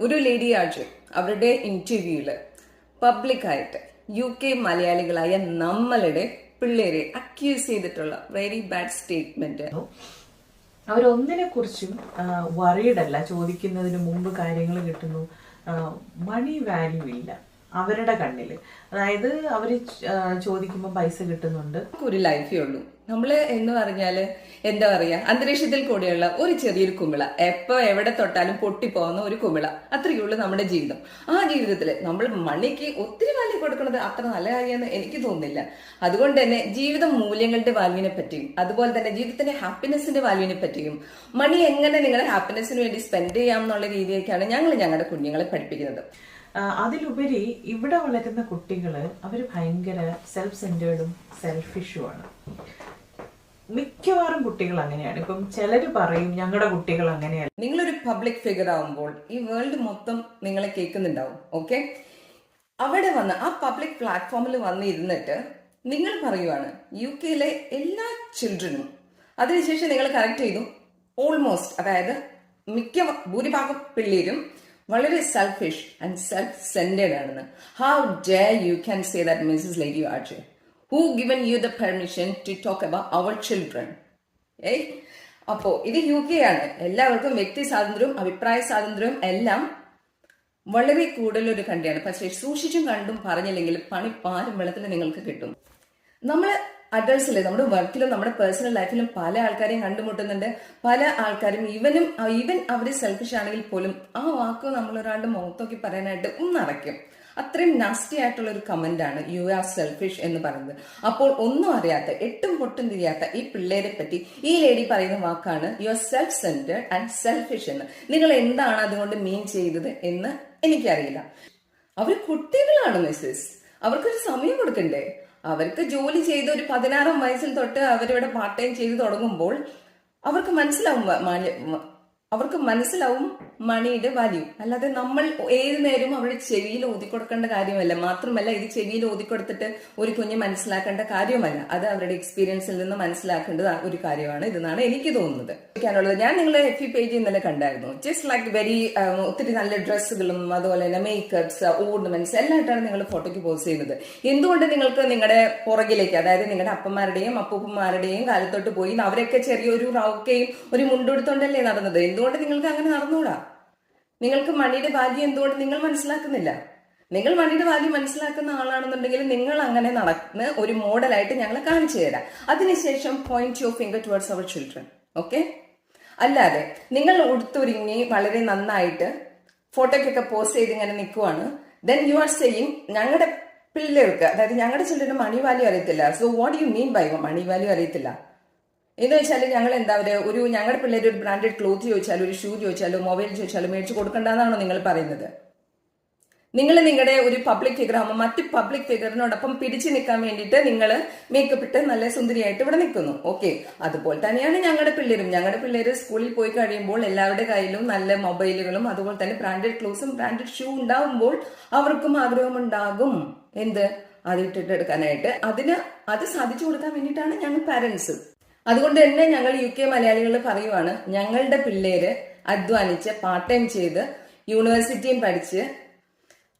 ഒരു ലേഡി ആഴ്ച അവരുടെ ഇന്റർവ്യൂവിൽ പബ്ലിക്കായിട്ട് യു കെ മലയാളികളായ നമ്മളുടെ പിള്ളേരെ അക്യൂസ് ചെയ്തിട്ടുള്ള വെരി ബാഡ് സ്റ്റേറ്റ്മെന്റ് അവരൊന്നിനെ കുറിച്ചും വറീഡല്ല ചോദിക്കുന്നതിന് മുമ്പ് കാര്യങ്ങൾ കിട്ടുന്നു. മണി വാല്യൂ ഇല്ല. അവരുടെ കണ്ണിൽ അതായത് അവർ ചോദിക്കുമ്പോൾ പൈസ കിട്ടുന്നുണ്ട്. ഒരു ലൈഫേ ഉള്ളൂ. നമ്മൾ എന്ന് പറഞ്ഞാൽ എന്താ പറയാ? അന്തരീക്ഷത്തിൽ കൂടെയുള്ള ഒരു ചെറിയൊരു കുമിള. എപ്പോ എവിടെ തൊട്ടാലും പൊട്ടിപ്പോകുന്ന ഒരു കുമിള. അത്രയേ ഉള്ളൂ നമ്മുടെ ജീവിതം. ആ ജീവിതത്തിൽ നമ്മൾ മണിക്ക് ഒത്തിരി വാല്യൂ കൊടുക്കുന്നത് അത്ര നല്ല കാര്യമെന്ന് എനിക്ക് തോന്നുന്നില്ല. അതുകൊണ്ട് തന്നെ ജീവിത മൂല്യങ്ങളുടെ വാല്യുവിനെ പറ്റിയും അതുപോലെ തന്നെ ജീവിതത്തിന്റെ ഹാപ്പിനെസിന്റെ വാല്യുവിനെ പറ്റിയും മണി എങ്ങനെ നിങ്ങളുടെ ഹാപ്പിനെസിന് വേണ്ടി സ്പെൻഡ് ചെയ്യാം എന്നുള്ള രീതിയൊക്കെയാണ് ഞങ്ങൾ ഞങ്ങളുടെ കുഞ്ഞുങ്ങളെ പഠിപ്പിക്കുന്നത്. അതിലുപരി ഇവിടെ വളരുന്ന കുട്ടികൾ അവർ ഭയങ്കര സെൽഫ് സെന്റേർഡും സെൽഫിഷുമാണ് മിക്കവാറും കുട്ടികൾ അങ്ങനെയാണ്. ഇപ്പം ചിലർ പറയും ഞങ്ങളുടെ കുട്ടികൾ അങ്ങനെയല്ല. നിങ്ങളൊരു പബ്ലിക് ഫിഗർ ആവുമ്പോൾ ഈ വേൾഡ് മൊത്തം നിങ്ങളെ കേൾക്കുന്നുണ്ടാവും ഓക്കെ അവിടെ വന്ന് ആ പബ്ലിക് പ്ലാറ്റ്ഫോമിൽ വന്ന് ഇരുന്നിട്ട് നിങ്ങൾ പറയുവാണ് യു കെയിലെ എല്ലാ ചിൽഡ്രനും അതിനുശേഷം നിങ്ങൾ കറക്റ്റ് ചെയ്തു. ഓൾമോസ്റ്റ് അതായത് മിക്ക ഭൂരിഭാഗം പിള്ളേരും വളരെ സെൽഫിഷ് ആൻഡ് സെൽഫ് സെന്റേഡ് ആണെന്ന്. How do you can say that Mrs lady RJ who given you the permission to talk about our children ഏയ് അപ്പോ ഇത് യു കെ ആണ്. എല്ലാവർക്കും വ്യക്തി സ്വാതന്ത്ര്യവും അഭിപ്രായ സ്വാതന്ത്ര്യവും എല്ലാം വളരെ കൂടുതലൊരു കണ്ടിയാണ് പക്ഷേ സൂക്ഷിച്ചും കണ്ടും പറഞ്ഞില്ലെങ്കിൽ പണി പാലും വെള്ളത്തിൽ നിങ്ങൾക്ക് കിട്ടും. നമ്മൾ അഡൾട്ട്സിലെ നമ്മുടെ വർക്കിലും നമ്മുടെ പേഴ്സണൽ ലൈഫിലും പല ആൾക്കാരെയും കണ്ടുമുട്ടുന്നുണ്ട്. പല ആൾക്കാരും ഇവനും ഇവൻ അവർ സെൽഫിഷ് ആണെങ്കിൽ പോലും ആ വാക്ക് നമ്മൾ ഒരാളുടെ മുഖത്തോക്കി പറയാനായിട്ട് ഒന്നറയ്ക്കും അത്രയും നാസ്റ്റി ആയിട്ടുള്ള ഒരു കമന്റ് ആണ് യു ആർ സെൽഫിഷ് എന്ന് പറയുന്നത്. അപ്പോൾ ഒന്നും അറിയാത്ത എട്ടും പൊട്ടും തിരിയാത്ത ഈ പിള്ളേരെ പറ്റി ഈ ലേഡി പറയുന്ന വാക്കാണ് you are self centred and selfish എന്ന്. നിങ്ങൾ എന്താണ് അതുകൊണ്ട് മീൻ ചെയ്തത് എന്ന് എനിക്കറിയില്ല. അവർ കുട്ടികളാണ് മിസ്സസ് അവർക്കൊരു സമയം കൊടുക്കണ്ടേ? അവർക്ക് ജോലി ചെയ്ത് ഒരു പതിനാറാം വയസ്സിൽ തൊട്ട് അവരിവിടെ പാർട്ട് ടൈം ചെയ്ത് തുടങ്ങുമ്പോൾ അവർക്ക് മനസ്സിലാവും അവർക്ക് മനസ്സിലാവും മണിയുടെ വാല്യൂ അല്ലാതെ നമ്മൾ ഏത് നേരവും അവരുടെ ചെവിയിൽ കൊടുക്കേണ്ട കാര്യമല്ല. മാത്രമല്ല ഇത് ചെവിയിൽ ഊതിക്കൊടുത്തിട്ട് ഒരു കുഞ്ഞ് മനസ്സിലാക്കേണ്ട കാര്യമല്ല. അത് അവരുടെ എക്സ്പീരിയൻസിൽ നിന്ന് മനസ്സിലാക്കേണ്ടത് ഒരു കാര്യമാണ് ഇതെന്നാണ് എനിക്ക് തോന്നുന്നത്. ചോദിക്കാനുള്ളത് ഞാൻ നിങ്ങളെ എഫ് ഇ പേജ് ഇന്നലെ കണ്ടായിരുന്നു. ജസ്റ്റ് ലൈക്ക് വെരി ഒത്തിരി നല്ല ഡ്രസ്സുകളും അതുപോലെ തന്നെ മേക്കപ്സ് ഓർണമെന്റ്സ് എല്ലായിട്ടാണ് നിങ്ങൾ ഫോട്ടോയ്ക്ക് പോസ്റ്റ് ചെയ്യുന്നത്. എന്തുകൊണ്ട് നിങ്ങൾക്ക് നിങ്ങളുടെ പുറകിലേക്ക് അതായത് നിങ്ങളുടെ അപ്പന്മാരുടെയും അപ്പൂപ്പന്മാരുടെയും കാലത്തോട്ട് പോയി അവരൊക്കെ ചെറിയൊരു റൗക്കയും ഒരു മുണ്ടെടുത്തോണ്ടല്ലേ നടന്നത്? എന്തുകൊണ്ട് നിങ്ങൾക്ക് അങ്ങനെ നടന്നുകൂടാ നിങ്ങൾക്ക് മണിയുടെ വാല്യൂ എന്തുകൊണ്ട് നിങ്ങൾ മനസ്സിലാക്കുന്നില്ല? നിങ്ങൾ മണിയുടെ വാല്യൂ മനസ്സിലാക്കുന്ന ആളാണെന്നുണ്ടെങ്കിൽ നിങ്ങൾ അങ്ങനെ നടന്ന് ഒരു മോഡലായിട്ട് ഞങ്ങളെ കാണിച്ചു തരാം. അതിനുശേഷം point your finger towards our children okay അല്ലാതെ നിങ്ങൾ ഉടുത്തൊരുങ്ങി വളരെ നന്നായിട്ട് ഫോട്ടോയ്ക്കൊക്കെ പോസ്റ്റ് ചെയ്ത് ഇങ്ങനെ നിൽക്കുവാണ് ദെൻ യു ആർ സെയിങ് ഞങ്ങളുടെ പിള്ളേർക്ക് അതായത് ഞങ്ങളുടെ ചിൽഡ്രന് മണി വാല്യൂ അറിയത്തില്ല. So what you mean by money value അറിയത്തില്ല? എന്ന് വെച്ചാൽ ഞങ്ങൾ എന്താ പറയുക ഒരു ഞങ്ങളുടെ പിള്ളേർ ഒരു ബ്രാൻഡഡ് ക്ലോത്ത് ചോദിച്ചാലോ ഒരു ഷൂ ചോദിച്ചാലോ മൊബൈൽ ചോദിച്ചാലോ മേടിച്ച് കൊടുക്കണ്ടെന്നാണോ നിങ്ങൾ പറയുന്നത്? നിങ്ങൾ നിങ്ങളുടെ ഒരു പബ്ലിക് ഫിഗർ ആകുമ്പോൾ മറ്റ് പബ്ലിക് ഫിഗറിനോടൊപ്പം പിടിച്ചു നിൽക്കാൻ വേണ്ടിയിട്ട് നിങ്ങൾ മേക്കപ്പ് ഇട്ട് നല്ല സുന്ദരിയായിട്ട് ഇവിടെ നിൽക്കുന്നു ഓക്കെ അതുപോലെ തന്നെയാണ് ഞങ്ങളുടെ പിള്ളേരും. ഞങ്ങളുടെ പിള്ളേർ സ്കൂളിൽ പോയി കഴിയുമ്പോൾ എല്ലാവരുടെ കയ്യിലും നല്ല മൊബൈലുകളും അതുപോലെ തന്നെ ബ്രാൻഡഡ് ക്ലോസും ബ്രാൻഡഡ് ഷൂ ഉണ്ടാകുമ്പോൾ അവർക്കും ആഗ്രഹമുണ്ടാകും എന്ത്? അതിട്ടിട്ടെടുക്കാനായിട്ട് അതിന് അത് സാധിച്ചു കൊടുക്കാൻ വേണ്ടിയിട്ടാണ് ഞങ്ങൾ പാരന്റ്സ് അതുകൊണ്ട് തന്നെ ഞങ്ങൾ യു കെ മലയാളികൾ പറയുവാണ് ഞങ്ങളുടെ പിള്ളേര് അധ്വാനിച്ച് പാർട്ട് ടൈം ചെയ്ത് യൂണിവേഴ്സിറ്റിയും പഠിച്ച്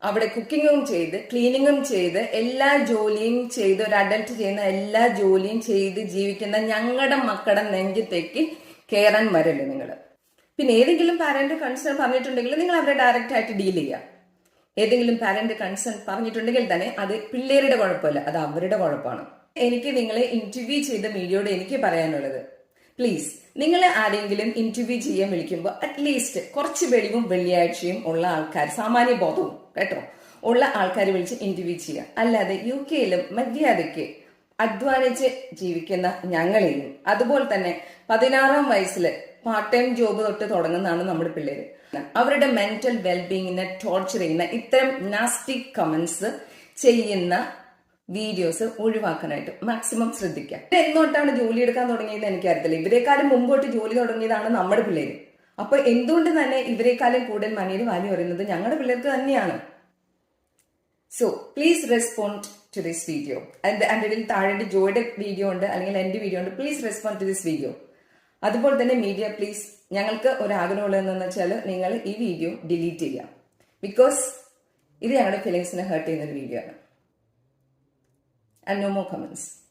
അവിടെ കുക്കിങ്ങും ചെയ്ത് ക്ലീനിങ്ങും ചെയ്ത് എല്ലാ ജോലിയും ചെയ്ത് ഒരു അഡൽട്ട് ചെയ്യുന്ന എല്ലാ ജോലിയും ചെയ്ത് ജീവിക്കുന്ന ഞങ്ങളുടെ മക്കളുടെ നെഞ്ചത്തേക്ക് കയറാൻ വരല്ലേ നിങ്ങൾ പിന്നെ ഏതെങ്കിലും പാരന്റ് കൺസേൺ പറഞ്ഞിട്ടുണ്ടെങ്കിൽ നിങ്ങൾ അവരെ ഡയറക്റ്റ് ആയിട്ട് ഡീൽ ചെയ്യുക ഏതെങ്കിലും പാരന്റ് കൺസേൺ പറഞ്ഞിട്ടുണ്ടെങ്കിൽ തന്നെ അത് പിള്ളേരുടെ കുഴപ്പമല്ല അത് അവരുടെ കുഴപ്പമാണ്. എനിക്ക് നിങ്ങളെ ഇന്റർവ്യൂ ചെയ്ത മീഡിയയോട് എനിക്ക് പറയാനുള്ളത്. പ്ലീസ് നിങ്ങൾ ആരെങ്കിലും ഇന്റർവ്യൂ ചെയ്യാൻ വിളിക്കുമ്പോൾ അറ്റ്ലീസ്റ്റ് കുറച്ച് വെളിവും വെള്ളിയാഴ്ചയും ഉള്ള ആൾക്കാർ സാമാന്യ ബോധവും കേട്ടോ ഉള്ള ആൾക്കാർ വിളിച്ച് ഇന്റർവ്യൂ ചെയ്യുക. അല്ലാതെ യു കെയിലും മര്യാദയ്ക്ക് അധ്വാനിച്ച് ജീവിക്കുന്ന ഞങ്ങളെയും അതുപോലെ തന്നെ പതിനാറാം വയസ്സിൽ പാർട്ട് ടൈം ജോബ് തൊട്ട് തുടങ്ങുന്നതാണ് നമ്മുടെ പിള്ളേര്. അവരുടെ മെന്റൽ വെൽബീങ്ങിനെ ടോർച്ചർ ചെയ്യുന്ന ഇത്തരം നാസ്റ്റിക് കമന്റ്സ് ചെയ്യുന്ന വീഡിയോസ് ഒഴിവാക്കാനായിട്ട് മാക്സിമം ശ്രദ്ധിക്കാം ഇത് എന്നോട്ടാണ് ജോലി എടുക്കാൻ തുടങ്ങിയത് എനിക്കറിയത്തില്ല. ഇവരെക്കാളും മുമ്പോട്ട് ജോലി തുടങ്ങിയതാണ് നമ്മുടെ പിള്ളേര്. അപ്പൊ എന്തുകൊണ്ട് തന്നെ ഇവരെക്കാളും കൂടുതൽ മണിയിൽ വാല്യൂ പറയുന്നത് ഞങ്ങളുടെ പിള്ളേർക്ക് തന്നെയാണ്. So please respond to this video എന്റെ താഴെ ജോയുടെ വീഡിയോ ഉണ്ട് അല്ലെങ്കിൽ എന്റെ വീഡിയോ ഉണ്ട്. Please respond to this video അതുപോലെ തന്നെ മീഡിയ പ്ലീസ് ഞങ്ങൾക്ക് ഒരു ആഗ്രഹമുള്ളതെന്ന് വെച്ചാൽ നിങ്ങൾ ഈ വീഡിയോ ഡിലീറ്റ് ചെയ്യുക. ബിക്കോസ് ഇത് ഞങ്ങളുടെ ഫീലിങ്സിനെ ഹേർട്ട് ചെയ്യുന്ന ഒരു വീഡിയോ ആണ്. and no more comments.